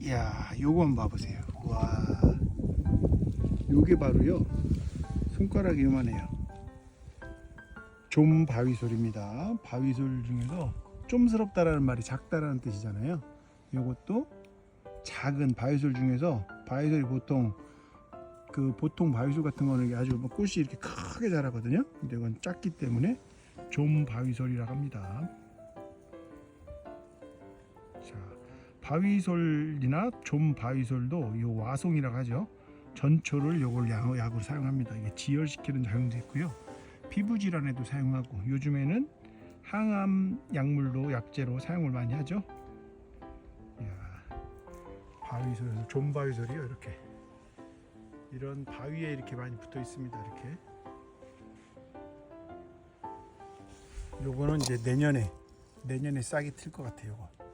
이야, 요거 한번 봐보세요. 와, 요게 바로요. 손가락이 요만해요. 좀 바위솔입니다. 바위솔 중에서 좀스럽다라는 말이 작다라는 뜻이잖아요. 요것도 작은 바위솔 중에서 바위솔이 보통 그 보통 바위솔 같은 거는 아주 뭐 꽃이 이렇게 크게 자라거든요. 근데 이건 작기 때문에 좀 바위솔이라고 합니다. 바위솔이나 좀 바위솔도 요 와송이라고 하죠. 전초를 요걸 약- 약으로 사용합니다. 이게 지혈시키는 작용도 있고요. 피부 질환에도 사용하고 요즘에는 항암 약물로 약재로 사용을 많이 하죠. 바위솔에서 좀 바위솔이요 이렇게 이런 바위에 이렇게 많이 붙어 있습니다. 이렇게 요거는 이제 내년에 내년에 싹이 틀 것 같아요. 요거.